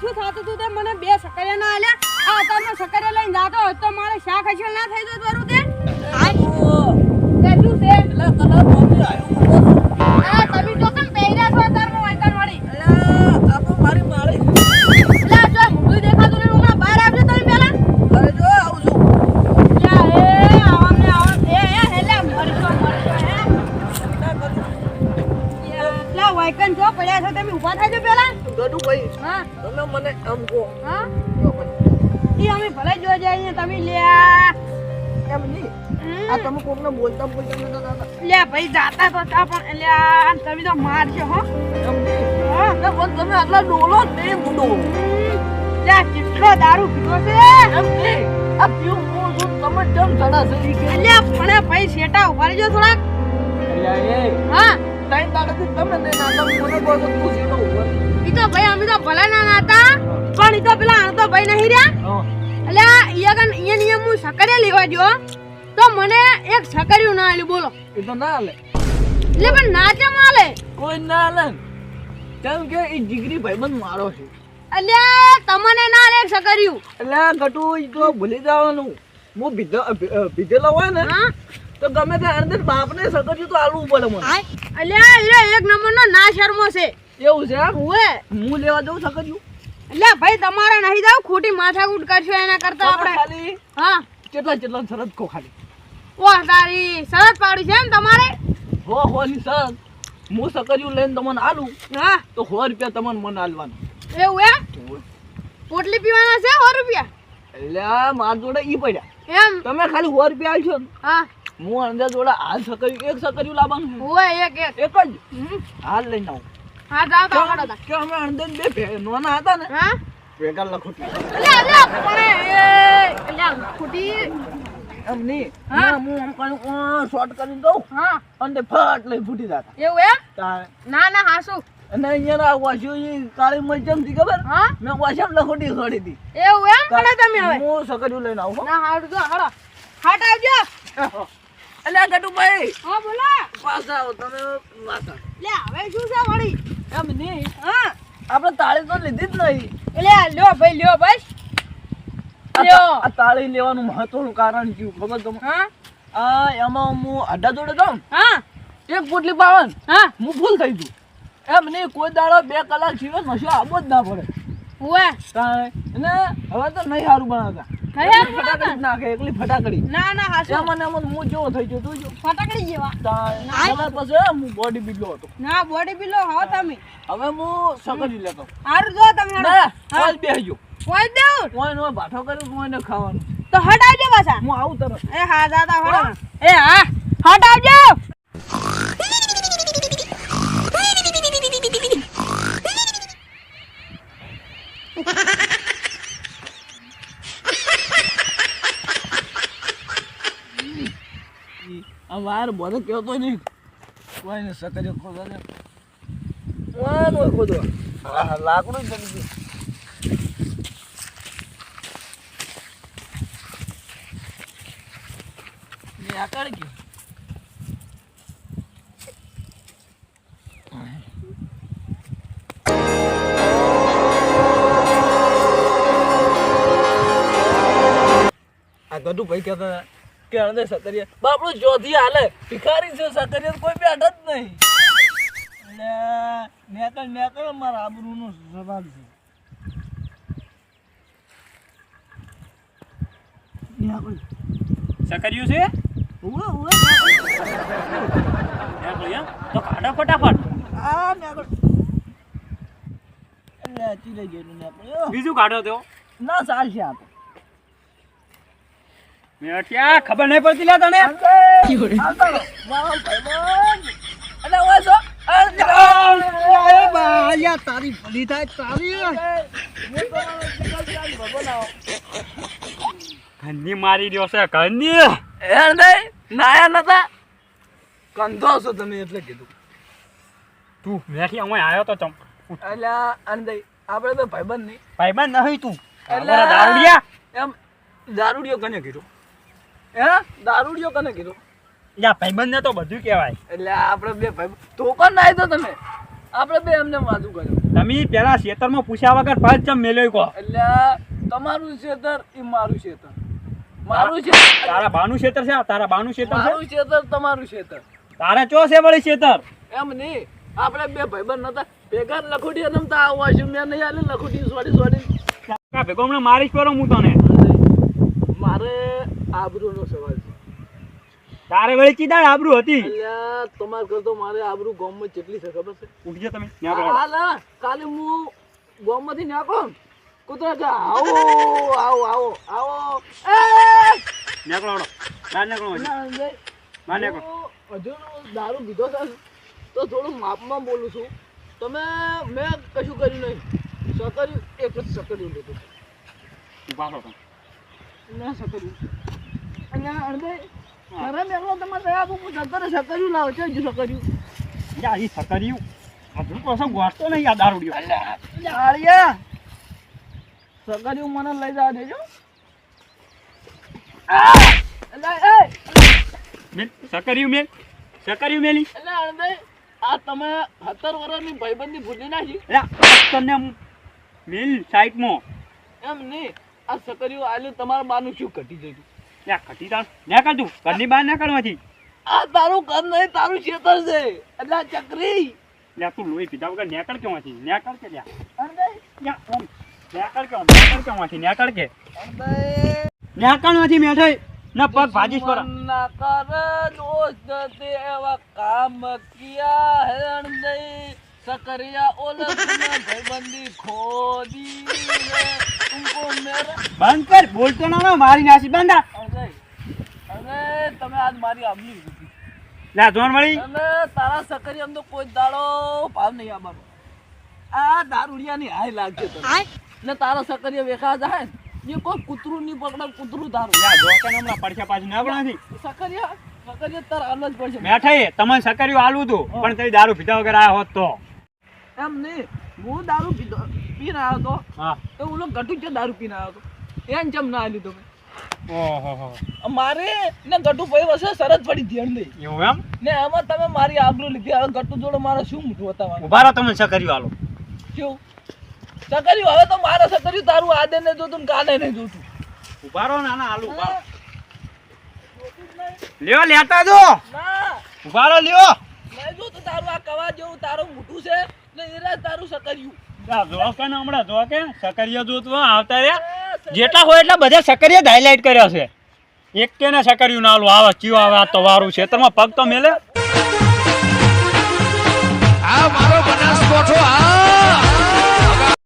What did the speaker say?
શું થતું હતું તે? મને બે સકરિયા ના આલ્યા. આ તમે સકરિયા લઈને જાતો હોત તો મારે શાક હશે ના થઈ જતું તે? તે શું છે? આ તમે તો કેમ પહેર્યા છો અત્યારમાં વાંચન વાળી એટલે જો મોઢું દેખાતું નહીં હમણાં બહાર આવજો તમે પહેલા યા એ આવામ ને આવામ એ એ હેલે મરશો મરશો હે લા જો પડ્યા છો તમે ઊભા દોડું પહેલા. હા. તમે મને આમ કહો. હા. ઈ અમે ભલે જો જઈએ તમે લ્યા. એમ નહીં. આ તમે કોકને બોલતા બોલતા થતા. લ્યા ભાઈ જાતા તો તા પણ લ્યા તમે તો મારજો હો. એમ નહીં. હા એટલે બોલ તમે આટલા ડોલો જ નહીં મૂડો. લ્યા કેટલો દારૂ પીવો છે. એમ નહીં. આ પીવું હું છું તમે જમ ચડા છે લ્યા પણ ભાઈ શેટા ઊભા રહેજો થોડાક. અલ્યા એ. હા. ત્રણ દાડાથી તમે ને નાના મને કહો તો તું ઉપર ઈ તો ભાઈ અમે તો ભલે ના નાતા પણ ઈ તો પેલા આનો તો ભાઈ નહીં રહ્યા. એટલે ઈયા કન ઈયા નિયમ હું લેવા જો તો મને એક સકરિયું ના આલ્યું બોલો. તો ના હાલે એટલે પણ નાચે માલે કોઈ ના હાલે કેમ કે એ જીગરી ભાઈબંધ મારો છે. અલ્યા તમને ના લે એક સકરિયું એટલે ગટુ ઈ તો ભૂલી જવાનું. હું ભીધો ભીધેલો હોય ને તો ગમે તે અંદર બાપને સકર્યું તો આલવું પડે મને. અલ્યા ઈરો એક નંબરનો ના શર્મો છે. એવું છે? ઓએ હું લેવા દઉં સકર્યું એટલે ભાઈ તમારે નહીં જાવ ખોટી માથાકૂટ કરશો એના કરતા આપણે. ખાલી. હા. કેટલા કેટલા શરત કો ખાલી. ઓહ તારી શરત પાડી છે એમ તમારે? હો હો ની શરત હું સકર્યું લઈને તમને આલું હા. તો સો રૂપિયા તમને મને આલવાનું. એવું એમ? પોટલી પીવાના છે સો રૂપિયા? એટલે માર જોડે ઈ પડ્યા. એમ? તમે ખાલી સો રૂપિયા આલશો હા. હું અંદર જોડે હાલ સકર્યું એક સકર્યું લાવવાનું હોય એક એક. એક જ? હાલ લઈને આવું. હા જાવ તો તા. કે અમે અંદર બે નાના હતા ને. હા? ભેગા લખોટી. અલ્યા અલ્યા પણ એ અલ્યા ખોટી એમ નહીં. હા. હું આમ કરીને શોર્ટ કરીને દઉં. હા. અને ફટ લઈ ફૂટી જતા. એવું એમ? ના ના હાસુ. અને અહીંયા વાસ્યો કાળી મરચમથી ખબર? હા? મેં વાસ્યામ લખોટી છોડી હતી. એવું એમ? પડે તમે હવે. હું સકર્યું લઈને આવું. ના હાડું તો હડો હાટ આવજો. અલ્યા ગટુભાઈ હા બોલો. પાછા આવો તમે માતા લે હવે શું છે વળી? એમ નહીં હા. આપણે તાળી તો લીધી જ નહીં. એટલે લ્યો ભાઈ લ્યો બસ. લ્યો. આ તાળી લેવાનું મહત્વનું કારણ કયું ખબર તમને? હા. આ એમાં હું અડ્ડા જોડે જાઉં? હા. એક પોટલી પાવન? હા. હું ફૂલ થઈ ગયું. એમ નહીં કોઈ દાડો બે કલાક જીવન નશો આવો જ ના પડે. ઓએ તાણે અને હવે તો નહીં સારું બનાવતા. નાખે એકલી ફટાકડી. ના ના હાસુ એમ અને હું જેવો થઈ ગયો તું જો. ફટાકડી જેવા? તાણે નાય. હું બોડી બિલ્ડો હતો. ના બોડી બિલો હો તમે. હવે હું સકરી લેતો. હારું જો તમે ના હાલ બેસજો કોઈ દેવું કોઈ નો ભાઠો કર્યો કોઈ ને ખાવાનું. તો હટાવજો પાછા. હું આવું તરત. એ હા દાદા હડો એ હા હટાવજો. વાર બધો કહેતો નહીં. કોઈ ને સકરી ખોદો ને. કોઈ નો ખોદો આ લાકડું જ બની ગયું ને આ કાઢ ગયું. આ ગઢુ ભાઈ કહેતા હતા કે અંદર સકરિયા બાપડો જોધી હાલે. ભિખારી છે સકરિયા કોઈ બેઠ જ નહીં. એટલે નેકળ નેકળ મારા આબરૂનો સવાલ છે. સકર્યું છે? ઉવે, ઉવે? તો કાઢો ફટાફટ. આ જેટલું બીજું કાઢો તો. ના ચાલશે આ તો. મેઠિયા ખબર નહીં પડતી લે તને? આવતો રહો. મારો તારી ભલી થાય તારી રહ્યો છે ઘરની. એ નહીં નાયા નતા કંધો છો તમે એટલે કીધું તું મેઠી અમે આવ્યો તો ચમ. એટલે અનદઈ આપણે તો ભાઈબંધ નહીં. ભાઈબંધ નહીં તું. દારૂડિયા. એમ દારૂડિયો કને કીધું હે? દારૂડિયો કને કીધું? યા ભાઈબંધ ને તો બધું કહેવાય. એટલે આપણે બે ભાઈ તો પણ ના તો તમે. આપણે બે એમને વાતું કર્યું. તમે પેલા ખેતરમાં પૂછ્યા વગર પાંચ ચમ મેલ્યો કહો એટલે તમારું ખેતર એ મારું ખેતર મારું છે તારા બાનું ખેતર છે? આ તારા બાનું ખેતર છે? મારું ખેતર તમારું ખેતર તારે ચો છે વળી ખેતર એમ નહીં. આપણે બે ભાઈબંધ નતા. ભેગા લખોટી રમતા આવવા છું મેં નહીં આલે લખોટી સોડી સોડી ભેગો હમણાં મારીશ કરો હું તને. મારે આબરૂનો સવાલ છે. તારે વળી કીધા આબરૂ હતી. અલ્યા તમાર કરતો મારે આબરૂ ગામમાં કેટલી છે ખબર છે? ઉઠજો તમે. હાલ કાલે હું ગામમાંથી નાખો કૂતરા કે આવો આવો આવો આવો. હળો. બહાર નીકળો બહાર નીકળો. હજુ દારૂ પીધો છે. તો થોડું માપમાં બોલું છું. તમે મેં કશું કર્યું નહીં. સકર્યું એક જ સકર્યું લીધું. બાલો રહો. ના સકર્યું. અહીંયા અડધે ઘરે મેલો તમારે કયા આપું રહે સકર્યું લાવો છે હજુ સકર્યું યા, ઈ સકરિયું. હજુ પાછો ગોઠતો નહીં આ દારૂડિયો. આળિયા સકર્યું મને લઈ જવા દેજો આ! એટલે એ મેલ, સકરિયું મેલી. એટલે અણદે આ તમે સત્તર વર્ષની ભાઈબંધી ભૂલી નાખી તમને મેલ સાઈડમાં. એમ નહીં આ સકર્યું આલ્યું તમારા બાનું શું ઘટી જતું યા, ખટી તાણ. ન્યા કર તું. ઘરની બહાર ના કાઢવાથી. આ તારું ઘર નહીં તારું ખેતર છે એટલે આ ચકરી લ્યા, તું લોહી પીધા વગર ન્યા કર કેવાથી. ન્યા કર કે લ્યા. અણદે યા, ઓમ. ન્યા કર કે ઓમ. ન્યા કર કેવાથી. ન્યા કર કે. અણદે ન્યા કાઢવાથી મેઠાઈ. ના પગ ભાજીશ પર. ના કર દોસ્ત તે એવા કામ કિયા હે અણદે સકરિયા ઓલખ में भाईबंदी खोदी है तुमको मेरा બંધ કર બોલતો ના રહો, મારી નાસી બંધા અરે તમે આજ મારી આમલી લીધી લ્યા જોન મળી અને તારા સકરી અમ તો કોઈ દાડો ભાવ નહીં આવવાનો આ દારૂડિયાની હાય લાગશે તને. ને તારા સકરીએ વેખા જાય ને કોઈ કૂતરું ની પકડે કૂતરું દારૂ. લ્યા જો કે હમણાં પડખે પાછું ના પડાથી સકરિયા સકરિયા તાર આલવા જ પડશે. મેઠાઈ તમને સકરીઓ આલું હતું પણ તમે દારૂ પીધા વગર આયા હોત તો. એમ નહીં હું દારૂ પીધો પીને આવ્યો તો. હા. તો ઓલો ગટુ છે દારૂ પીને આવ્યો તો. એમ જમ ના લીધો તમે. ઓહો મારે ને ગટુ ભાઈ વસે શરત પડી ધ્યાન દઈ એવું એમ? ને આમાં તમે મારી આબરૂ લીધી હવે ગટુ જોડે મારે શું મૂઠું બતાવવાનું? ઊભા રહો તમે સકરી આલો શું? સકરી હવે તો મારે સકરી તારું આદે ને જોતું ને કાલે નહીં જોતું. ઊભા રહો નાના આલુ ઊભા. લ્યો લેતા જો. ના. ઊભા રહો લ્યો. નહીં જોતું તારું આ કવા જેવું તારું મૂઠું છે ને એરા તારું સકર્યું જા, જો કે ને હમણાં? જો કે? સકરિયા જોતું આવતા રહ્યા. જેટલા હોય એટલા બધા સકરીએ હાઇલાઇટ કર્યા છે. એક કે ને સકર્યું નાલું આવે ચીવ આવે આ તો વારું ખેતરમાં પગ તો મેલે. આ મારો બનાસકોઠો, આ